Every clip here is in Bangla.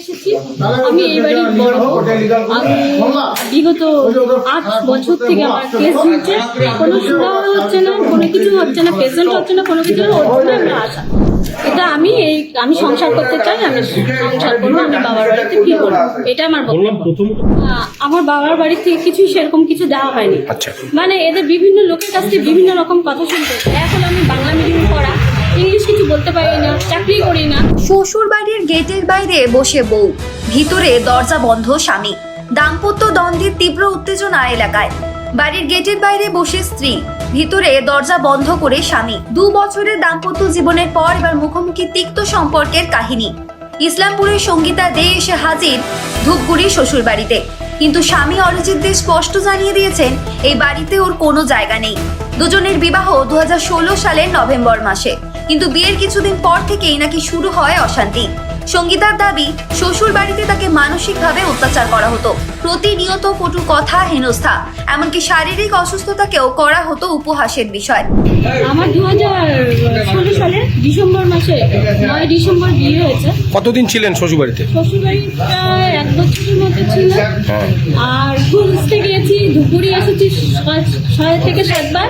এসেছি। আমি এই বাড়ির বড় আমি বিগত আট বছর থেকে আমার কেস হচ্ছে কোনো সুরা হচ্ছে না কোনো কিছু হচ্ছে না পেশেন্ট হচ্ছে না কোনো কিছু হচ্ছে না আমি আশা। এটা আমি এই আমি সংসার করতে চাই আমি সংসার করব আমি বাবার বাড়িতে কি করব? এটা আমার আমার বাবার বাড়ি থেকে কিছু সেরকম কিছু দেওয়া হয়নি। আচ্ছা। মানে এদের বিভিন্ন লোকের কাছ থেকে বিভিন্ন রকম কথা শুনতে। এখন আমি বাংলা মিডিয়াম পড়া। ইংলিশ কিছু বলতে পারি না, চাকরি করি না। শ্বশুর বাড়ির গেটের বাইরে বসে বউ, ভিতরে দরজা বন্ধ স্বামী। দাম্পত্য দ্বন্দ্বের তীব্র উত্তেজনা এলাকায়। বাড়ির গেটের বাইরে বসে স্ত্রী, ভিতরে দরজা বন্ধ করে স্বামী। দু বছরের দাম্পত্য জীবনের পর এবার মুখোমুখি তিক্ত সম্পর্কের কাহিনী। ইসলামপুরের সঙ্গীতা দে এসে হাজির ধূপগুড়ি শ্বশুর বাড়িতে কিন্তু স্বামী অরিজিৎ দে স্পষ্ট জানিয়ে দিয়েছেন, এই বাড়িতে ওর কোনো জায়গা নেই। দুজনের বিবাহ দু হাজার ষোলো সালের নভেম্বর মাসে। কিন্তু বিয়ের কিছুদিন পর থেকেই নাকি শুরু হয় অশান্তি। সঙ্গীতার দাবি শ্বশুর বাড়িতে তাকে মানসিকভাবে অত্যাচার করা হতো। প্রতিনিয়ত কটু কথা হেনস্থা এমনকি শারীরিক অসুস্থতাকেও করা হতো উপহাসের বিষয়। আমার দু ষোলো সালে ডিসেম্বর মাসে নয় ডিসেম্বর বিয়ে হয়েছে। কতদিন ছিলেন শ্বশুরবাড়িতে? শ্বশুরবাড়িটা এক বছরের মতো ছিল হ্যাঁ। আর ঘুরতে গিয়েছি ধুপুরি এসেছি ছয় থেকে সাতবার।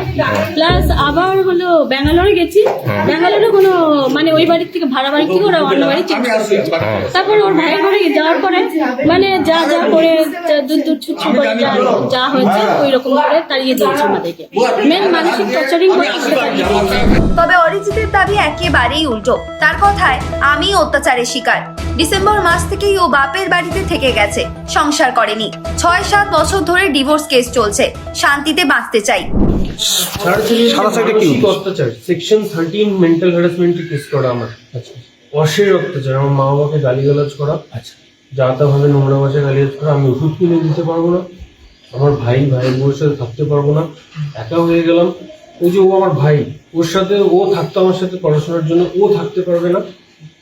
প্লাস আবার হলো ব্যাঙ্গালোরে গেছি। ব্যাঙ্গালোরে কোনো মানে ওই বাড়ির থেকে ভাড়া বাড়ি থেকে ওরা অন্য বাড়ি চেঞ্জ করছে তারপর ওর ভাইয়ের ঘরে যাওয়ার পরে মানে যা যা করে দূর দূর ছুটছু করে যা যা হয়েছে ওই রকম করে তাড়িয়ে দিয়েছে আমাদেরকে। মেন মানসিক টর্চারিং করে আমাকে তাড়িয়ে দিয়েছে। তবে অরিজিতের দাবি একেবারেই উল্টো। তার কথায় আমি অত্যাচারের শিকার। ডিসেম্বর মাস থেকেই ও বাপের বাড়িতে থেকে গেছে। সংসার করেনি। ছয় সাত বছর ধরে ডিভোর্স কেস চলছে। শান্তিতে বাঁচতে চাই। অত্যাচার। সেকশন থার্টিন মেন্টাল হ্যারাসমেন্টের কেস করা আমার। আচ্ছা। অশের অত্যাচার। আমার মা বাবাকে গালিগালাজ করা। আচ্ছা। যা তা ভাবে নোংরা ভাষায় গালিগালাজ করা। আমি ওষুধ কিনে দিতে পারব না। আমার ভাই ভাই বোনের সাথে থাকতে পারব না। একা হয়ে গেলাম। ওই যে ও আমার ভাই ওর সাথে ও থাকতো আমার সাথে পড়াশোনার জন্য। ও থাকতে পারবে না।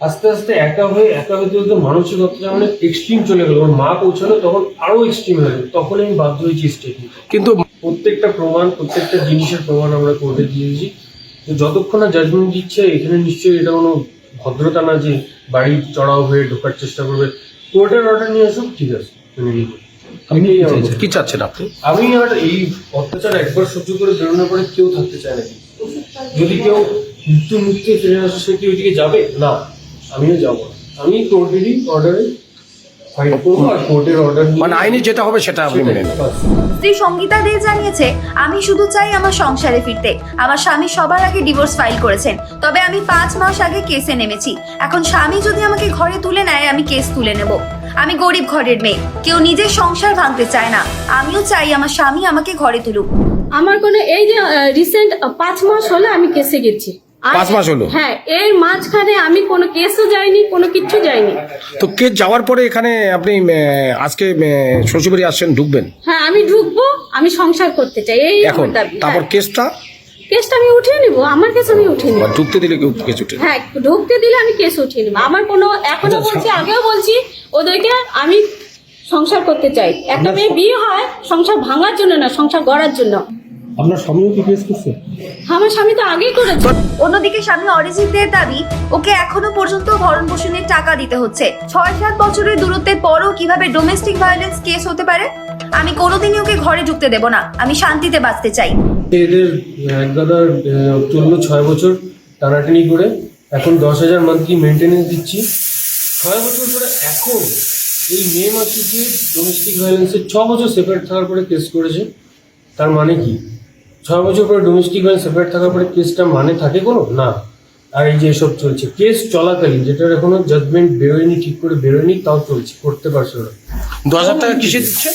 আস্তে আস্তে একা হয়ে একা হতে হতে মানসিক অত্যাচার অনেক এক্সট্রিম চলে গেল মা পৌঁছালো তখন আরও এক্সট্রিম হয়ে গেল তখন আমি বাধ্য হয়েছি স্টেট কিন্তু প্রত্যেকটা প্রমাণ প্রত্যেকটা জিনিসের প্রমাণ আমরা কোর্টে দিয়েছি। যতক্ষণ না জাজমেন্ট দিচ্ছে এখানে নিশ্চয়ই এটা কোনো ভদ্রতা না যে বাড়ি চড়াও হয়ে ঢোকার চেষ্টা করবে। কোর্টের অর্ডার নিয়ে আসুক ঠিক আছে বক্তব্য। কি চাচ্ছেন আপনি? আমি আর এই অত্যাচার একবার সহ্য করে বেরোনোর পরে কেউ থাকতে চায় না। যদি কেউ মৃত্যু মৃত্যু ফিরে আসে সে কি ওইদিকে যাবে? না আমিও যাব আমি কোর্টেরই অর্ডারে অর্ডার মানে আইনে যেটা হবে সেটা আপনি মেনে স্ত্রী সঙ্গীতা দে জানিয়েছে আমি শুধু চাই আমার সংসারে ফিরতে। আমার স্বামী সবার আগে ডিভোর্স ফাইল করেছেন তবে আমি পাঁচ মাস আগে কেসে নেমেছি। এখন স্বামী যদি আমাকে ঘরে তুলে নেয় আমি কেস তুলে নেব। আমি গরিব ঘরের মেয়ে কেউ নিজের সংসার ভাঙতে চায় না। আমিও চাই আমার স্বামী আমাকে ঘরে তুলুক। আমার কোনো এই যে রিসেন্ট পাঁচ মাস হলো আমি কেসে গেছি। পাঁচ মাস হলো? হ্যাঁ এর মাঝখানে আমি কোনো কেসও যাইনি কোনো কিচ্ছু যাইনি। তো কে যাওয়ার পরে এখানে আপনি আজকে শ্বশুরবাড়ি আসছেন ঢুকবেন? হ্যাঁ আমি ঢুকবো আমি সংসার করতে চাই এই এখন তারপর হ্যাঁ। কেসটা কেসটা আমি উঠিয়ে নিব আমার কেস আমি উঠিয়ে নিব। ঢুকতে দিলে কেউ কেস উঠে? হ্যাঁ ঢুকতে দিলে আমি কেস উঠিয়ে নিব। আমার কোনো এখনও আচ্ছা, বলছি আগেও বলছি ওদেরকে আমি সংসার করতে চাই। একটা মেয়ে বিয়ে হয় সংসার ভাঙার জন্য না সংসার গড়ার জন্য। আপনার স্বামীও কি কেস করছে? আমার স্বামী তো আগেই করেছে। অন্যদিকে স্বামী অরিজিৎ অরিজিতের দাবি ওকে এখনও পর্যন্ত ভরণ পোষণের টাকা দিতে হচ্ছে। ছয় সাত বছরের দূরত্বের পরও কীভাবে ডোমেস্টিক ভায়োলেন্স কেস হতে পারে আমি কোনোদিনই ওকে ঘরে ঢুকতে দেব না। আমি শান্তিতে বাঁচতে চাই। এদের এক দাদার চলল ছয় বছর টানাটানি করে এখন দশ হাজার মান্থলি মেনটেনেন্স দিচ্ছি। ছয় বছর পরে এখন এই মে মাসে যে ডোমেস্টিক ভায়োলেন্সের ছ বছর সেপারেট থাকার পরে কেস করেছে। তার মানে কি? ছয় বছর পরে ডোমেস্টিক ভায়োলেন্স সেপারেট থাকার পরে কেসটা মানে থাকে কোনো? না। আর এই যে এসব চলছে কেস চলাকালীন যেটার এখনও জাজমেন্ট বেরোয়নি ঠিক করে বেরোয়নি তাও চলছে করতে পারছে ওরা দু হাজার টাকা কিসে দিচ্ছে?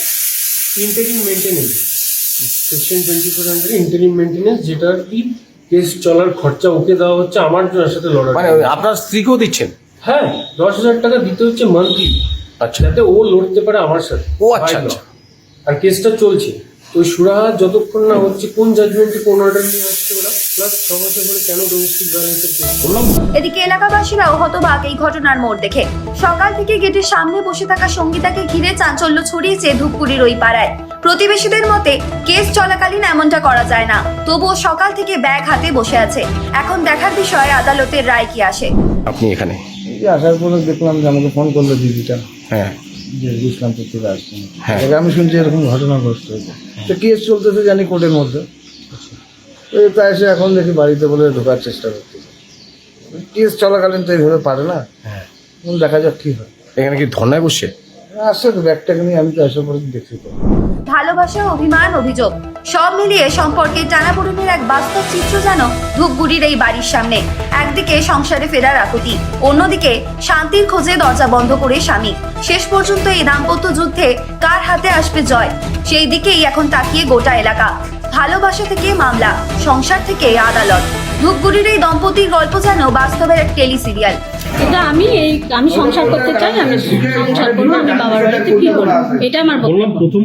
Interim maintenance section twenty four hundred interim maintenance যেটা কি কেস চলার খরচা ওকে দেওয়া হচ্ছে আমার সাথে লড়াই। মানে আপনার স্ত্রীকেও দিচ্ছেন? হ্যাঁ দশ হাজার টাকা দিতে হচ্ছে মান্থলি আচ্ছা। যাতে ও লড়তে পারে আমার সাথে। ও আচ্ছা। আচ্ছা। আর কেসটা চলছে। ওই সুরাহা যতক্ষণ না হচ্ছে কোন জাজমেন্টে কোন অর্ডার নিয়ে আসছে ওরা? প্লাস ছ বছর পরে কেন ডোমেস্টিক ভায়োলেন্সের এদিকে এলাকাবাসীরাও হতবাক এই ঘটনার মোড় দেখে। সকাল থেকে গেটের সামনে বসে থাকা সঙ্গীতাকে ঘিরে চাঞ্চল্য ছড়িয়েছে ধূপগুড়ির ওই পাড়ায়। প্রতিবেশীদের মতে কেস চলাকালীন এমনটা করা যায় না। তবুও সকাল থেকে ব্যাগ হাতে বসে আছে। এখন দেখার বিষয় আদালতের রায় কি আসে? আপনি এখানে? আসার পরে দেখলাম যে আমাকে ফোন করল দিদিটা। হ্যাঁ। ইসলামপুর থেকে আসছেন হ্যাঁ। আমি শুনছি এরকম ঘটনাগ্রস্ত হয়েছে তো কেস চলতেছে জানি কোর্টের মধ্যে। তো এসে এখন দেখি বাড়িতে বলে ঢোকার চেষ্টা করতে কেস চলাকালীন তো এইভাবে পারে না। হ্যাঁ। দেখা যাক কী হয়। এখানে কি ধর্নায় বসে? আসছে তো ব্যাগটাকে নিয়ে আমি তো আসার পরে দেখতে তো ভালোবাসা অভিমান অভিযোগ। সব মিলিয়ে সম্পর্কে টানাপোড়েনের এক বাস্তব চিত্র যেন ধূপগুড়ির এই বাড়ির সামনে। একদিকে সংসারে ফেরার আকুতি অন্যদিকে শান্তির খোঁজে দরজা বন্ধ করে স্বামী। শেষ পর্যন্ত এই দাম্পত্য যুদ্ধে কার হাতে আসবে জয়? সেই দিকেই এখন তাকিয়ে গোটা এলাকা। ভালোবাসা থেকে মামলা সংসার থেকে আদালত। ধূপগুড়ির এই দম্পতির গল্প যেন বাস্তবের এক টেলি সিরিয়াল এটা আমি এই আমি সংসার করতে চাই আমি সংসার করব আমি বাবার বাড়িতে কি করব এটা আমার বললাম প্রথম